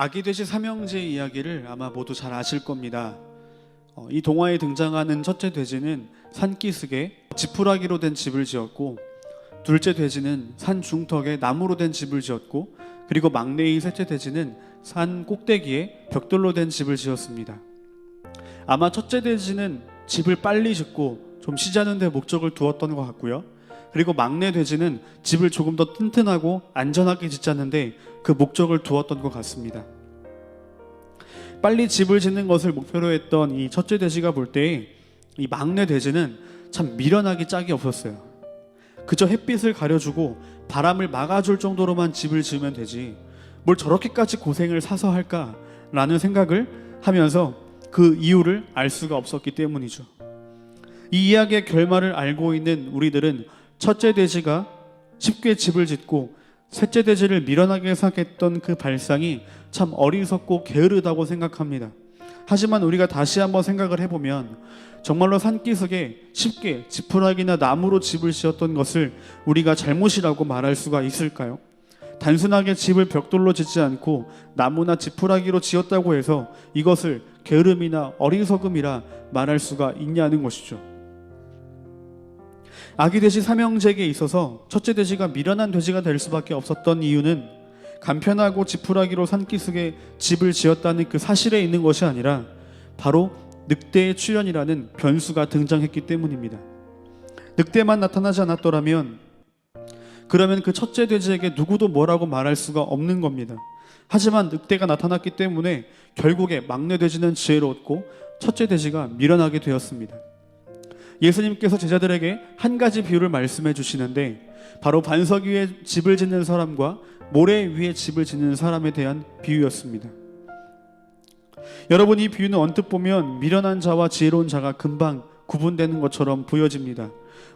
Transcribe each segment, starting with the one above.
아기 돼지 삼형제 이야기를 아마 모두 잘 아실 겁니다. 어, 이 동화에 등장하는 첫째 돼지는 산기슭에 지푸라기로 된 집을 지었고 둘째 돼지는 산 중턱에 나무로 된 집을 지었고 그리고 막내인 셋째 돼지는 산 꼭대기에 벽돌로 된 집을 지었습니다. 아마 첫째 돼지는 집을 빨리 짓고 좀 쉬자는 데 목적을 두었던 것 같고요. 그리고 막내 돼지는 집을 조금 더 튼튼하고 안전하게 짓자는데 그 목적을 두었던 것 같습니다. 빨리 집을 짓는 것을 목표로 했던 이 첫째 돼지가 볼 때 이 막내 돼지는 참 미련하기 짝이 없었어요. 그저 햇빛을 가려주고 바람을 막아줄 정도로만 집을 지으면 되지 뭘 저렇게까지 고생을 사서 할까라는 생각을 하면서 그 이유를 알 수가 없었기 때문이죠. 이 이야기의 결말을 알고 있는 우리들은 첫째 돼지가 쉽게 집을 짓고 셋째 돼지를 미련하게 생각했던 그 발상이 참 어리석고 게으르다고 생각합니다. 하지만 우리가 다시 한번 생각을 해보면 정말로 산기슭에 쉽게 지푸라기나 나무로 집을 지었던 것을 우리가 잘못이라고 말할 수가 있을까요? 단순하게 집을 벽돌로 짓지 않고 나무나 지푸라기로 지었다고 해서 이것을 게으름이나 어리석음이라 말할 수가 있냐는 것이죠. 아기 돼지 삼형제에게 있어서 첫째 돼지가 미련한 돼지가 될 수밖에 없었던 이유는 간편하고 지푸라기로 산기슭에 집을 지었다는 그 사실에 있는 것이 아니라 바로 늑대의 출현이라는 변수가 등장했기 때문입니다. 늑대만 나타나지 않았더라면 그러면 그 첫째 돼지에게 누구도 뭐라고 말할 수가 없는 겁니다. 하지만 늑대가 나타났기 때문에 결국에 막내 돼지는 지혜로웠고 첫째 돼지가 미련하게 되었습니다. 예수님께서 제자들에게 한 가지 비유를 말씀해 주시는데 바로 반석 위에 집을 짓는 사람과 모래 위에 집을 짓는 사람에 대한 비유였습니다. 여러분 이 비유는 언뜻 보면 미련한 자와 지혜로운 자가 금방 구분되는 것처럼 보여집니다.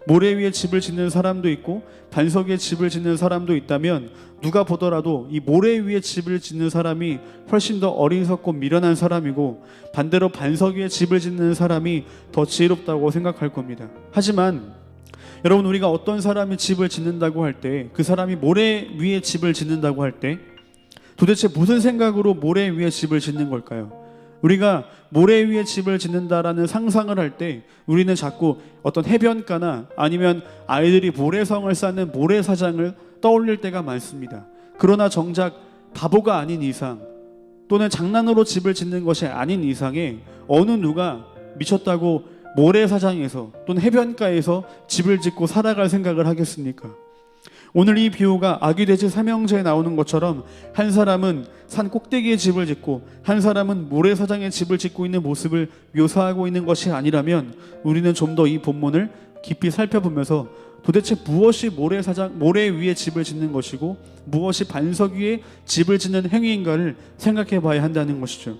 모래 위에 집을 짓는 사람도 있고 반석 위에 집을 짓는 사람도 있다면 누가 보더라도 이 모래 위에 집을 짓는 사람이 훨씬 더 어리석고 미련한 사람이고 반대로 반석 위에 집을 짓는 사람이 더 지혜롭다고 생각할 겁니다. 하지만 여러분 우리가 어떤 사람이 집을 짓는다고 할 때 그 사람이 모래 위에 집을 짓는다고 할 때 도대체 무슨 생각으로 모래 위에 집을 짓는 걸까요? 우리가 모래 위에 집을 짓는다라는 상상을 할 때 우리는 자꾸 어떤 해변가나 아니면 아이들이 모래성을 쌓는 모래사장을 떠올릴 때가 많습니다. 그러나 정작 바보가 아닌 이상 또는 장난으로 집을 짓는 것이 아닌 이상에 어느 누가 미쳤다고 모래사장에서 또는 해변가에서 집을 짓고 살아갈 생각을 하겠습니까? 오늘 이 비유가 아기 돼지 삼형제에 나오는 것처럼 한 사람은 산 꼭대기에 집을 짓고 한 사람은 모래사장에 집을 짓고 있는 모습을 묘사하고 있는 것이 아니라면 우리는 좀 더 이 본문을 깊이 살펴보면서 도대체 무엇이 모래사장 모래 위에 집을 짓는 것이고 무엇이 반석 위에 집을 짓는 행위인가를 생각해 봐야 한다는 것이죠.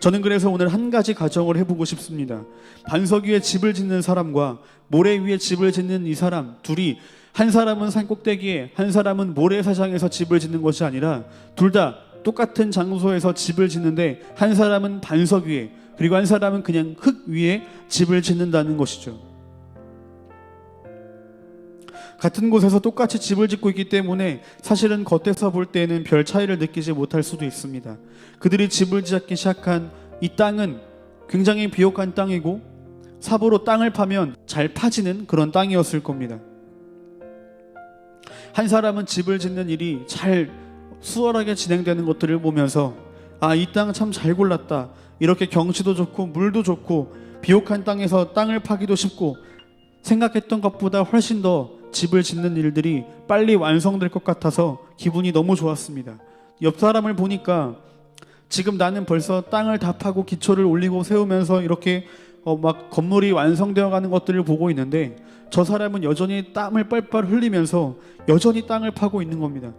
저는 그래서 오늘 한 가지 가정을 해보고 싶습니다. 반석 위에 집을 짓는 사람과 모래 위에 집을 짓는 이 사람 둘이 한 사람은 산 꼭대기에 한 사람은 모래사장에서 집을 짓는 것이 아니라 둘 다 똑같은 장소에서 집을 짓는데 한 사람은 반석 위에 그리고 한 사람은 그냥 흙 위에 집을 짓는다는 것이죠. 같은 곳에서 똑같이 집을 짓고 있기 때문에 사실은 겉에서 볼 때는 별 차이를 느끼지 못할 수도 있습니다. 그들이 집을 짓기 시작한 이 땅은 굉장히 비옥한 땅이고 삽으로 땅을 파면 잘 파지는 그런 땅이었을 겁니다. 한 사람은 집을 짓는 일이 잘 수월하게 진행되는 것들을 보면서 아, 이 땅 참 잘 골랐다. 이렇게 경치도 좋고 물도 좋고 비옥한 땅에서 땅을 파기도 쉽고 생각했던 것보다 훨씬 더 집을 짓는 일들이 빨리 완성될 것 같아서 기분이 너무 좋았습니다. 옆 사람을 보니까 지금 나는 벌써 땅을 다 파고 기초를 올리고 세우면서 이렇게 어, 막 건물이 완성되어 가는 것들을 보고 있는데 저 사람은 여전히 땀을 뻘뻘 흘리면서 여전히 땅을 파고 있는 겁니다.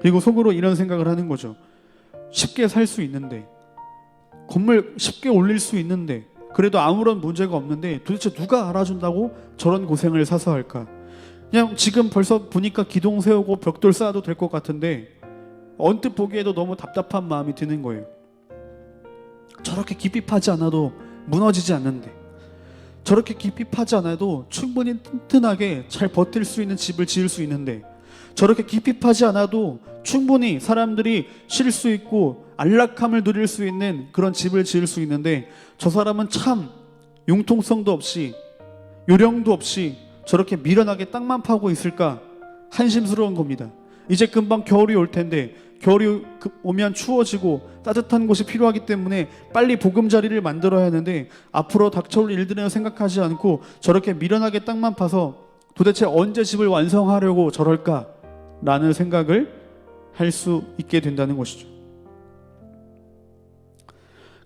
그리고 속으로 이런 생각을 하는 거죠. 쉽게 살 수 있는데 건물 쉽게 올릴 수 있는데 그래도 아무런 문제가 없는데 도대체 누가 알아준다고 저런 고생을 사서 할까? 그냥 지금 벌써 보니까 기둥 세우고 벽돌 쌓아도 될 것 같은데 언뜻 보기에도 너무 답답한 마음이 드는 거예요. 저렇게 깊이 파지 않아도 무너지지 않는데 저렇게 깊이 파지 않아도 충분히 튼튼하게 잘 버틸 수 있는 집을 지을 수 있는데 저렇게 깊이 파지 않아도 충분히 사람들이 쉴 수 있고 안락함을 누릴 수 있는 그런 집을 지을 수 있는데 저 사람은 참 융통성도 없이 요령도 없이 저렇게 미련하게 땅만 파고 있을까 한심스러운 겁니다. 이제 금방 겨울이 올 텐데 겨울이 그- 오면 추워지고 따뜻한 곳이 필요하기 때문에 빨리 보금자리를 만들어야 하는데 앞으로 닥쳐올 일들을 생각하지 않고 저렇게 미련하게 땅만 파서 도대체 언제 집을 완성하려고 저럴까 라는 생각을 할 수 있게 된다는 것이죠.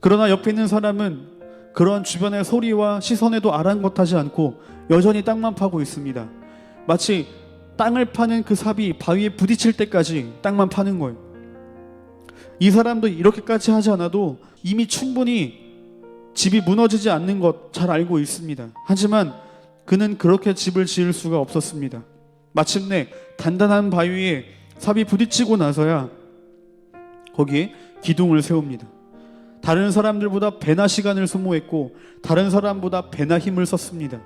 그러나 옆에 있는 사람은 그런 주변의 소리와 시선에도 아랑곳하지 않고 여전히 땅만 파고 있습니다. 마치 땅을 파는 그 삽이 바위에 부딪힐 때까지 땅만 파는 거예요. 이 사람도 이렇게까지 하지 않아도 이미 충분히 집이 무너지지 않는 것 잘 알고 있습니다. 하지만 그는 그렇게 집을 지을 수가 없었습니다. 마침내 단단한 바위에 삽이 부딪히고 나서야 거기에 기둥을 세웁니다. 다른 사람들보다 배나 시간을 소모했고 다른 사람보다 배나 힘을 썼습니다.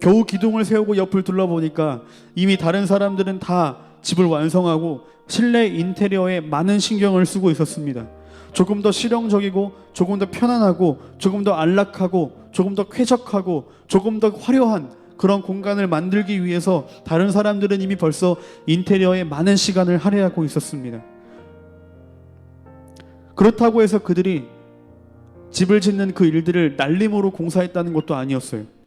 겨우 기둥을 세우고 옆을 둘러보니까 이미 다른 사람들은 다 집을 완성하고 실내 인테리어에 많은 신경을 쓰고 있었습니다. 조금 더 실용적이고 조금 더 편안하고 조금 더 안락하고 조금 더 쾌적하고 조금 더 화려한 그런 공간을 만들기 위해서 다른 사람들은 이미 벌써 인테리어에 많은 시간을 할애하고 있었습니다. 그렇다고 해서 그들이 집을 짓는 그 일들을 날림으로 공사했다는 것도 아니었어요.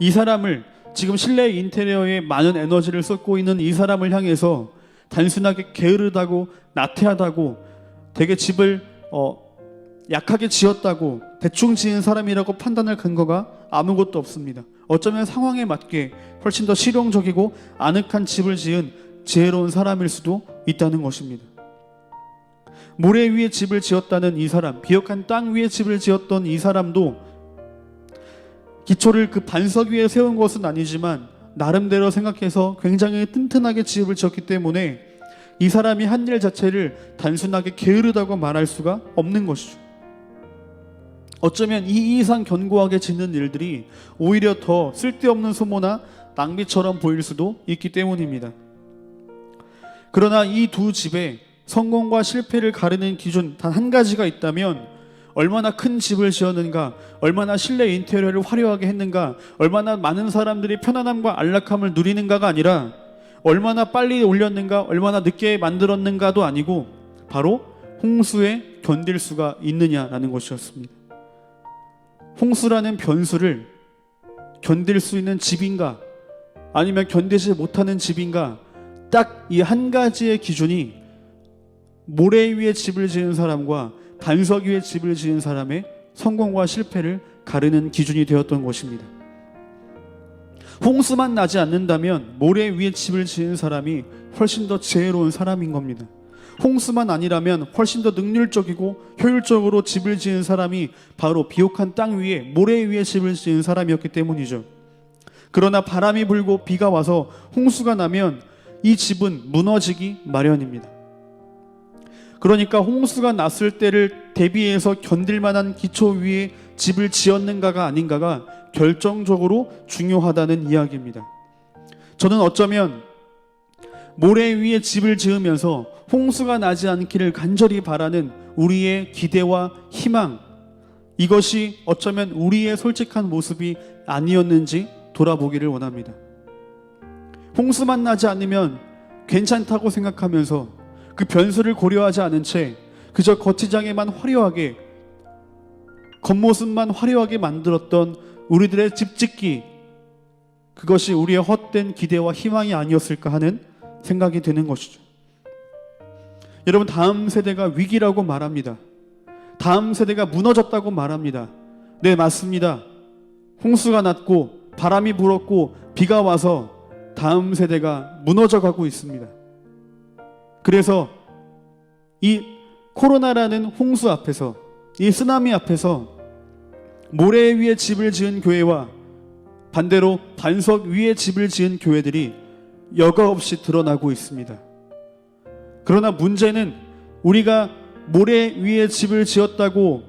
이 사람을 지금 실내 인테리어에 많은 에너지를 쏟고 있는 이 사람을 향해서 단순하게 게으르다고 나태하다고 되게 집을 어, 약하게 지었다고 대충 지은 사람이라고 판단할 근거가 아무것도 없습니다. 어쩌면 상황에 맞게 훨씬 더 실용적이고 아늑한 집을 지은 지혜로운 사람일 수도 있다는 것입니다. 모래 위에 집을 지었다는 이 사람, 비옥한 땅 위에 집을 지었던 이 사람도 기초를 그 반석 위에 세운 것은 아니지만 나름대로 생각해서 굉장히 튼튼하게 집을 지었기 때문에 이 사람이 한 일 자체를 단순하게 게으르다고 말할 수가 없는 것이죠. 어쩌면 이 이상 견고하게 짓는 일들이 오히려 더 쓸데없는 소모나 낭비처럼 보일 수도 있기 때문입니다. 그러나 이 두 집에 성공과 실패를 가르는 기준 단 한 가지가 있다면 얼마나 큰 집을 지었는가, 얼마나 실내 인테리어를 화려하게 했는가, 얼마나 많은 사람들이 편안함과 안락함을 누리는가가 아니라 얼마나 빨리 올렸는가, 얼마나 늦게 만들었는가도 아니고 바로 홍수에 견딜 수가 있느냐라는 것이었습니다. 홍수라는 변수를 견딜 수 있는 집인가, 아니면 견디지 못하는 집인가, 딱 이 한 가지의 기준이 모래 위에 집을 지은 사람과 반석 위에 집을 지은 사람의 성공과 실패를 가르는 기준이 되었던 것입니다. 홍수만 나지 않는다면 모래 위에 집을 지은 사람이 훨씬 더 지혜로운 사람인 겁니다. 홍수만 아니라면 훨씬 더 능률적이고 효율적으로 집을 지은 사람이 바로 비옥한 땅 위에 모래 위에 집을 지은 사람이었기 때문이죠. 그러나 바람이 불고 비가 와서 홍수가 나면 이 집은 무너지기 마련입니다. 그러니까 홍수가 났을 때를 대비해서 견딜 만한 기초 위에 집을 지었는가가 아닌가가 결정적으로 중요하다는 이야기입니다. 저는 어쩌면 모래 위에 집을 지으면서 홍수가 나지 않기를 간절히 바라는 우리의 기대와 희망 이것이 어쩌면 우리의 솔직한 모습이 아니었는지 돌아보기를 원합니다. 홍수만 나지 않으면 괜찮다고 생각하면서 그 변수를 고려하지 않은 채 그저 겉지장에만 화려하게 겉모습만 화려하게 만들었던 우리들의 집짓기 그것이 우리의 헛된 기대와 희망이 아니었을까 하는 생각이 드는 것이죠. 여러분 다음 세대가 위기라고 말합니다. 다음 세대가 무너졌다고 말합니다. 네 맞습니다. 홍수가 났고 바람이 불었고 비가 와서 다음 세대가 무너져 가고 있습니다. 그래서 이 코로나라는 홍수 앞에서 이 쓰나미 앞에서 모래 위에 집을 지은 교회와 반대로 반석 위에 집을 지은 교회들이 여과 없이 드러나고 있습니다. 그러나 문제는 우리가 모래 위에 집을 지었다고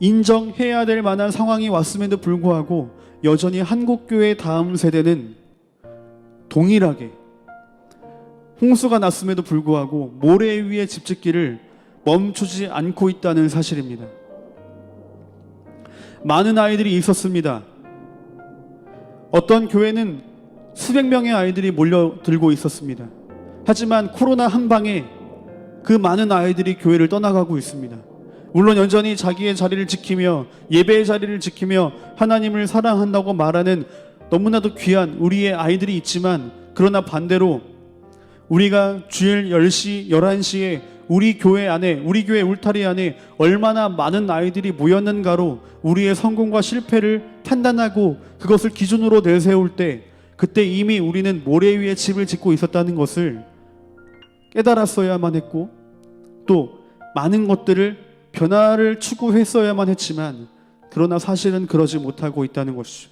인정해야 될 만한 상황이 왔음에도 불구하고 여전히 한국교회 다음 세대는 동일하게 홍수가 났음에도 불구하고 모래 위에 집 짓기를 멈추지 않고 있다는 사실입니다. 많은 아이들이 있었습니다. 어떤 교회는 수백 명의 아이들이 몰려들고 있었습니다. 하지만 코로나 한 방에 그 많은 아이들이 교회를 떠나가고 있습니다. 물론 여전히 자기의 자리를 지키며 예배의 자리를 지키며 하나님을 사랑한다고 말하는 너무나도 귀한 우리의 아이들이 있지만 그러나 반대로 우리가 주일 10시, 11시에 우리 교회 안에, 우리 교회 울타리 안에 얼마나 많은 아이들이 모였는가로 우리의 성공과 실패를 판단하고 그것을 기준으로 내세울 때 그때 이미 우리는 모래 위에 집을 짓고 있었다는 것을 깨달았어야만 했고 또 많은 것들을 변화를 추구했어야만 했지만 그러나 사실은 그러지 못하고 있다는 것이죠.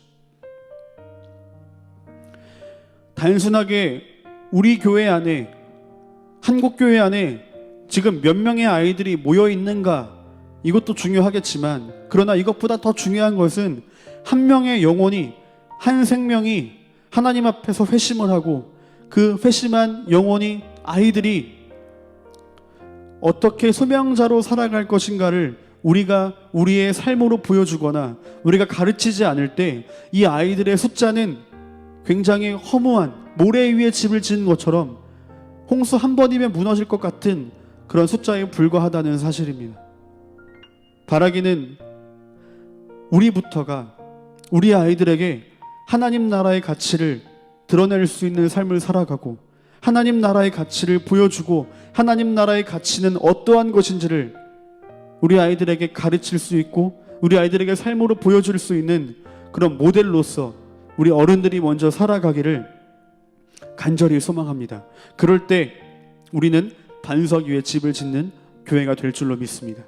단순하게 우리 교회 안에 한국 교회 안에 지금 몇 명의 아이들이 모여 있는가 이것도 중요하겠지만 그러나 이것보다 더 중요한 것은 한 명의 영혼이 한 생명이 하나님 앞에서 회심을 하고 그 회심한 영혼이 아이들이 어떻게 소명자로 살아갈 것인가를 우리가 우리의 삶으로 보여주거나 우리가 가르치지 않을 때 이 아이들의 숫자는 굉장히 허무한 모래 위에 집을 짓는 것처럼 홍수 한 번이면 무너질 것 같은 그런 숫자에 불과하다는 사실입니다. 바라기는 우리부터가 우리 아이들에게 하나님 나라의 가치를 드러낼 수 있는 삶을 살아가고 하나님 나라의 가치를 보여주고 하나님 나라의 가치는 어떠한 것인지를 우리 아이들에게 가르칠 수 있고 우리 아이들에게 삶으로 보여줄 수 있는 그런 모델로서 우리 어른들이 먼저 살아가기를 간절히 소망합니다. 그럴 때 우리는 반석 위에 집을 짓는 교회가 될 줄로 믿습니다.